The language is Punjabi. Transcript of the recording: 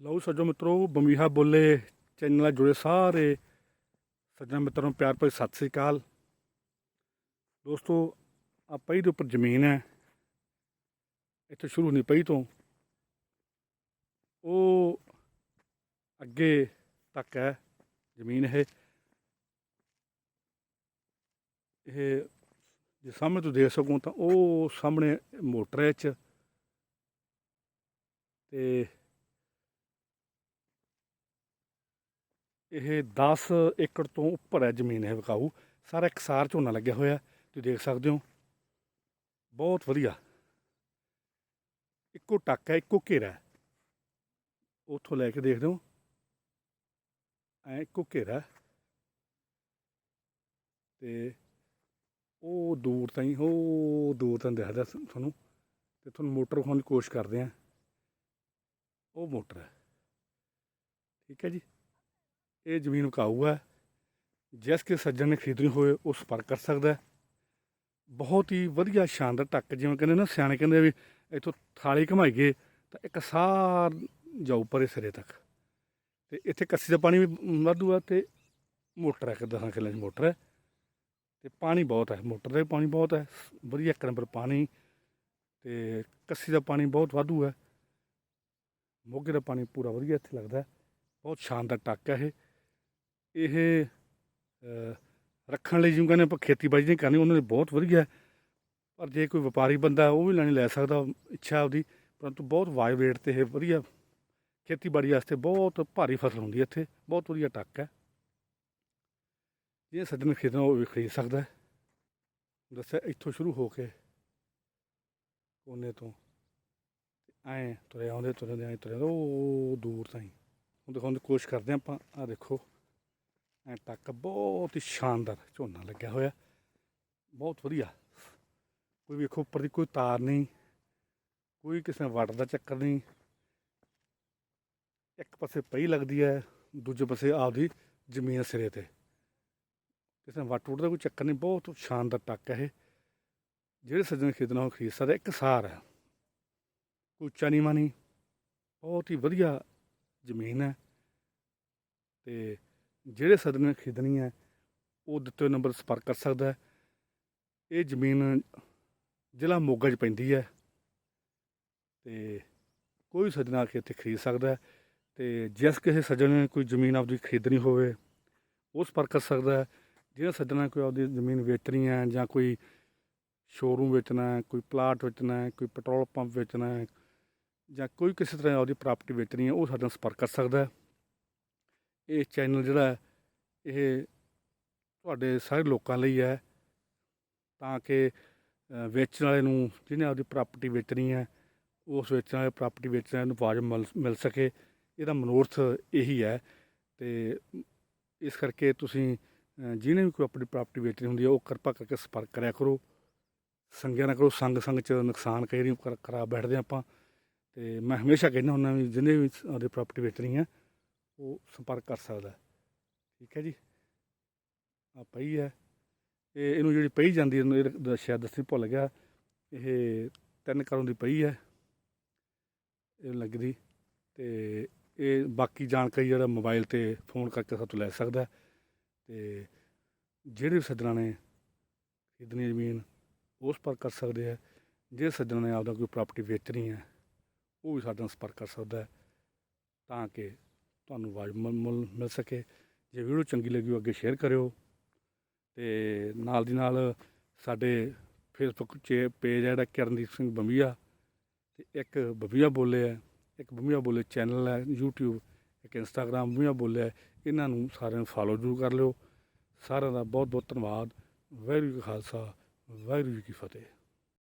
ਲਓ ਸੱਜੋ ਮਿੱਤਰੋ ਬੰਬੀਹਾ ਬੋਲੇ, ਚੈਨਲ ਨਾਲ ਜੁੜੇ ਸਾਰੇ ਸੱਜਣ ਮਿੱਤਰਾਂ ਨੂੰ ਪਿਆਰ ਭਰੀ ਸਤਿ ਸ੍ਰੀ ਅਕਾਲ। ਦੋਸਤੋ ਆ ਪਈ ਦੇ ਉੱਪਰ ਜ਼ਮੀਨ ਹੈ। ਇੱਥੇ ਸ਼ੁਰੂ ਨਹੀਂ ਪਈ ਤੋਂ। ਉਹ ਅੱਗੇ ਤੱਕ ਹੈ ਜ਼ਮੀਨ ਇਹ। ਇਹ ਜੇ ਸਾਹਮਣੇ ਤੁਸੀਂ ਦੇਖ ਸਕੋ ਤਾਂ ਉਹ ਸਾਹਮਣੇ ਮੋਟਰ ਹੈ 'ਚ। ਤੇ ਇਹ 10 ਏਕੜ ਤੋਂ ਉੱਪਰ ਹੈ ਜ਼ਮੀਨ ਇਹ ਵਿਕਾਊ। ਸਾਰਾ ਇਕਸਾਰ ਝੋਨਾ ਲੱਗਿਆ ਹੋਇਆ ਤੁਸੀਂ ਦੇਖ ਸਕਦੇ ਹੋ। ਬਹੁਤ ਵਧੀਆ। ਇੱਕੋ ਟੱਕ ਹੈ, ਇੱਕੋ ਘੇਰਾ ਹੈ। ਉੱਥੋਂ ਲੈ ਕੇ ਦੇਖਦੇ ਹੋ। ਐ ਇੱਕੋ ਘੇਰਾ ਹੈ। ਤੇ ਉਹ ਦੂਰ ਤਾਈਂ, ਉਹ ਦੂਰ ਤਾਈਂ ਦਿਖਦਾ ਤੁਹਾਨੂੰ। ਤੇ ਤੁਹਾਨੂੰ ਮੋਟਰ ਵਿਖਾਉਣ ਦੀ ਕੋਸ਼ਿਸ਼ ਕਰਦੇ ਆ। ਉਹ ਮੋਟਰ ਹੈ। ਠੀਕ ਹੈ ਜੀ। ਇਹ ਜ਼ਮੀਨ ਵਿਕਾਊ ਹੈ। ਜਿਸ ਕੇ ਸੱਜਣ ਨੇ ਖਰੀਦਣੀ ਹੋਵੇ ਉਹ ਸੰਪਰਕ ਕਰ ਸਕਦਾ ਹੈ। ਬਹੁਤ ਹੀ ਵਧੀਆ ਸ਼ਾਨਦਾਰ ਟੱਕ, ਜਿਵੇਂ ਕਹਿੰਦੇ ਨਾ ਸਿਆਣੇ ਕਹਿੰਦੇ ਵੀ ਇੱਥੋਂ ਥਾਲੀ ਘਮਾਈਏ ਤਾਂ ਇੱਕ ਸਾਰ ਜਾਊ ਪਰੇ ਸਿਰੇ ਤੱਕ। ਤੇ ਇੱਥੇ ਕੱਸੀ ਦਾ ਪਾਣੀ ਵੀ ਵਾਧੂ ਆ ਤੇ ਮੋਟਰ ਹੈ ਕਿ ਦਸਾਂ ਕਿੱਲੇ 'ਚ ਮੋਟਰ ਹੈ। ਤੇ ਪਾਣੀ ਬਹੁਤ ਹੈ, ਮੋਟਰ ਦਾ ਵੀ ਪਾਣੀ ਬਹੁਤ ਹੈ, ਵਧੀਆ ਇੱਕ ਨੰਬਰ ਪਾਣੀ। ਤੇ ਕੱਸੀ ਦਾ ਪਾਣੀ ਬਹੁਤ ਵਾਧੂ ਹੈ। ਮੋਗੇ ਦਾ ਪਾਣੀ ਪੂਰਾ ਵਧੀਆ ਇੱਥੇ ਲੱਗਦਾ ਬਹੁਤ ਸ਼ਾਨਦਾਰ ਟੱਕ ਹੈ ਇਹ। ਇਹ ਰੱਖਣ ਲਈ ਜਿਵੇਂ ਕਹਿੰਦੇ ਆਪਾਂ ਖੇਤੀਬਾੜੀ ਨਹੀਂ ਕਰਨੀ, ਉਹਨਾਂ ਦੇ ਬਹੁਤ ਵਧੀਆ ਪਰ ਜੇ ਕੋਈ ਵਪਾਰੀ ਬੰਦਾ ਉਹ ਵੀ ਲੈਣੀ ਲੈ ਸਕਦਾ, ਇੱਛਾ ਉਹਦੀ, ਪਰੰਤੂ ਬਹੁਤ ਵਾਈਡ ਰੇਟ ਤੇ ਇਹ ਵਧੀਆ ਖੇਤੀਬਾੜੀ ਵਾਸਤੇ ਬਹੁਤ ਭਾਰੀ ਫਸਲ ਹੁੰਦੀ ਹੈ ਇੱਥੇ, ਬਹੁਤ ਵਧੀਆ ਟੱਕ ਹੈ। ਜੇ ਸੱਜਣ ਖਰੀਦਣਾ ਉਹ ਵੀ ਖਰੀਦ ਸਕਦਾ ਹੈ। ਦੱਸਿਆ, ਇੱਥੋਂ ਸ਼ੁਰੂ ਹੋ ਕੇ ਕੋਨੇ ਤੋਂ ਐਂ ਤੁਰੇ ਆਉਂਦੇ ਤੁਰੇ ਆਉਂਦੇ, ਐਂ ਤੁਰੇ ਉਹ ਦੂਰ ਤਾਈਂ। ਹੁਣ ਦਿਖਾਉਣ ਦੀ ਕੋਸ਼ਿਸ਼ ਕਰਦੇ ਹਾਂ ਆਪਾਂ ਆ ਦੇਖੋ। ਐ ਟੱਕ ਬਹੁਤ ਹੀ ਸ਼ਾਨਦਾਰ ਝੋਨਾ ਲੱਗਿਆ ਹੋਇਆ। ਬਹੁਤ ਵਧੀਆ। ਕੋਈ ਵੇਖੋ ਉੱਪਰ ਦੀ ਕੋਈ ਤਾਰ ਨਹੀਂ, ਕੋਈ ਕਿਸੇ ਵਾਟਰ ਦਾ ਚੱਕਰ ਨਹੀਂ। ਇੱਕ ਪਾਸੇ ਪਈ ਲੱਗਦੀ ਹੈ, ਦੂਜੇ ਪਾਸੇ ਆਪਦੀ ਜ਼ਮੀਨ ਸਿਰੇ ਤੇ। ਕਿਸੇ ਵਾਟ ਵੂਟ ਦਾ ਕੋਈ ਚੱਕਰ ਨਹੀਂ, ਬਹੁਤ ਸ਼ਾਨਦਾਰ ਟੱਕ ਹੈ ਇਹ। ਜਿਹੜੇ ਸੱਜਣ ਖਰੀਦਣਾ ਉਹ ਖਰੀਦ ਸਕਦਾ ਇੱਕ ਸਾਰ ਹੈ। ਉੱਚਾ ਨੀਵਾਂ ਨਹੀਂ, ਬਹੁਤ ਹੀ ਵਧੀਆ ਜ਼ਮੀਨ ਹੈ। ਤੇ ਜਿਹੜੇ ਸੱਜਣ ਨੇ ਖਰੀਦਣੀ ਹੈ, ਉਹ ਦਿੱਤੇ ਹੋਏ ਨੰਬਰ ਸੰਪਰਕ ਕਰ ਸਕਦਾ ਹੈ। ਇਹ ਜ਼ਮੀਨ ਜ਼ਿਲ੍ਹਾ ਮੋਗਾ 'ਚ ਪੈਂਦੀ ਹੈ ਤੇ ਕੋਈ ਸੱਜਣ ਆ ਕੇ ਇੱਥੇ ਖਰੀਦ ਸਕਦਾ ਹੈ ਤੇ ਜਿਸ ਕਿਸੇ ਸੱਜਣ ਨੇ ਕੋਈ ਜ਼ਮੀਨ ਆਪਦੀ ਖਰੀਦਣੀ ਹੋਵੇ, ਉਹ ਸੰਪਰਕ ਕਰ ਸਕਦਾ ਹੈ। ਜਿਹੜਾ ਸੱਜਣਾ ਕੋਈ ਆਪਦੀ ਜ਼ਮੀਨ ਵੇਚਣੀ ਹੈ ਜਾਂ ਕੋਈ ਸ਼ੋਰੂਮ ਵੇਚਣਾ ਹੈ, ਕੋਈ ਪਲਾਟ ਵੇਚਣਾ ਹੈ, ਕੋਈ ਪੈਟਰੋਲ ਪੰਪ ਵੇਚਣਾ ਹੈ ਜਾਂ ਕੋਈ ਕਿਸੇ ਤਰ੍ਹਾਂ ਆਪਦੀ ਪ੍ਰਾਪਰਟੀ ਵੇਚਣੀ ਹੈ, ਉਹ ਸਾਡੇ ਨਾਲ ਸੰਪਰਕ ਕਰ ਸਕਦਾ ਹੈ। ਇਹ ਚੈਨਲ ਜਿਹੜਾ ਇਹ ਤੁਹਾਡੇ ਸਾਰੇ ਲੋਕਾਂ ਲਈ ਹੈ, ਤਾਂ ਕਿ ਵੇਚਣ ਵਾਲੇ ਨੂੰ ਜਿਹਨੇ ਆਪਦੀ ਪ੍ਰਾਪਰਟੀ ਵੇਚਣੀ ਹੈ, ਉਸ ਵੇਚਣ ਵਾਲੇ ਪ੍ਰਾਪਰਟੀ ਵੇਚਣ ਵਾਲੇ ਨੂੰ ਆਵਾਜ਼ ਮਿਲ ਮਿਲ ਸਕੇ। ਇਹਦਾ ਮਨੋਰਥ ਇਹੀ ਹੈ ਤੇ ਇਸ ਕਰਕੇ ਤੁਸੀਂ ਜਿਹਨੇ ਵੀ ਕੋਈ ਆਪਣੀ ਪ੍ਰਾਪਰਟੀ ਵੇਚਣੀ ਹੁੰਦੀ ਹੈ, ਉਹ ਕਿਰਪਾ ਕਰਕੇ ਸੰਪਰਕ ਕਰਿਆ ਕਰੋ। ਸੰਗਿਆ ਨਾ ਕਰੋ, ਸੰਗ ਸੰਗ ਚ ਨੁਕਸਾਨ ਕਈ ਵਾਰੀ ਕਰ- ਕਰਾ ਬੈਠਦੇ ਹਾਂ ਆਪਾਂ। ਤੇ ਮੈਂ ਹਮੇਸ਼ਾ ਕਹਿੰਦਾ ਹੁੰਦਾ ਵੀ ਜਿਹਨੇ ਵੀ ਆਪਦੀ ਪ੍ਰਾਪਰਟੀ ਵੇਚਣੀ ਹੈ ਉਹ ਸੰਪਰਕ ਕਰ ਸਕਦਾ ਠੀਕ ਹੈ ਜੀ। ਆ ਪਈ ਹੈ। ਇਹ ਇਹਨੂੰ ਜਿਹੜੀ ਪਈ ਜਾਂਦੀ ਇਹਨੂੰ ਇਹ ਦੱਸਿਆ ਦੱਸਣੀ ਭੁੱਲ ਗਿਆ। ਇਹ ਤਿੰਨ ਕਰੋਂ ਦੀ ਪਈ ਹੈ। ਇਹ ਲੱਗਦੀ। ਤੇ ਇਹ ਬਾਕੀ ਜਾਣਕਾਰੀ ਜਿਹੜਾ ਮੋਬਾਈਲ ਤੇ ਫੋਨ ਕਰਕੇ ਸਾਤੋਂ ਲੈ ਸਕਦਾ ਹੈ। ਤੇ ਜਿਹੜੇ ਵੀ ਸੱਜਣਾ ਨੇ ਖਰੀਦਣੀ ਜ਼ਮੀਨ ਉਸ ਪਰ ਕਰ ਸਕਦੇ ਆ ਜੇ ਸੱਜਣਾ ਨੇ ਆਪਦਾ ਕੋਈ ਪ੍ਰਾਪਰਟੀ ਵੇਚਣੀ ਹੈ, ਉਹ ਵੀ ਸਾਡੇ ਨਾਲ ਸੰਪਰਕ ਕਰ ਸਕਦਾ ਤਾਂ ਕਿ ਤੁਹਾਨੂੰ ਆਵਾਜ਼ ਮਿਲ ਮਿਲ- ਸਕੇ। ਜੇ ਵੀਡੀਓ ਚੰਗੀ ਲੱਗੀ ਹੋ ਅੱਗੇ ਸ਼ੇਅਰ ਕਰਿਓ। ਤੇ ਨਾਲ ਦੀ ਨਾਲ ਸਾਡੇ ਫੇਸਬੁੱਕ 'ਚ ਪੇਜ ਹੈ ਜਿਹੜਾ ਕਰਨਦੀਪ ਸਿੰਘ ਬੰਬੀਆ। ਤੇ ਇੱਕ ਬੰਬੀਆ ਬੋਲੇ ਹੈ ਇੱਕ ਬੰਬੀਆ ਬੋਲੇ ਚੈਨਲ ਹੈ YouTube, ਇੱਕ ਇੰਸਟਾਗ੍ਰਾਮ ਬੰਬੀਆ ਬੋਲੇ ਹੈ ਇਹਨਾਂ ਨੂੰ ਸਾਰਿਆਂ ਨੂੰ ਫਾਲੋ ਜ਼ਰੂਰ ਕਰ ਲਿਓ। ਸਾਰਿਆਂ ਦਾ ਬਹੁਤ ਬਹੁਤ ਧੰਨਵਾਦ। ਵਾਹਿਗੁਰੂ ਜੀ ਕਾ ਖਾਲਸਾ, ਵਾਹਿਗੁਰੂ ਜੀ ਕੀ ਫਤਿਹ।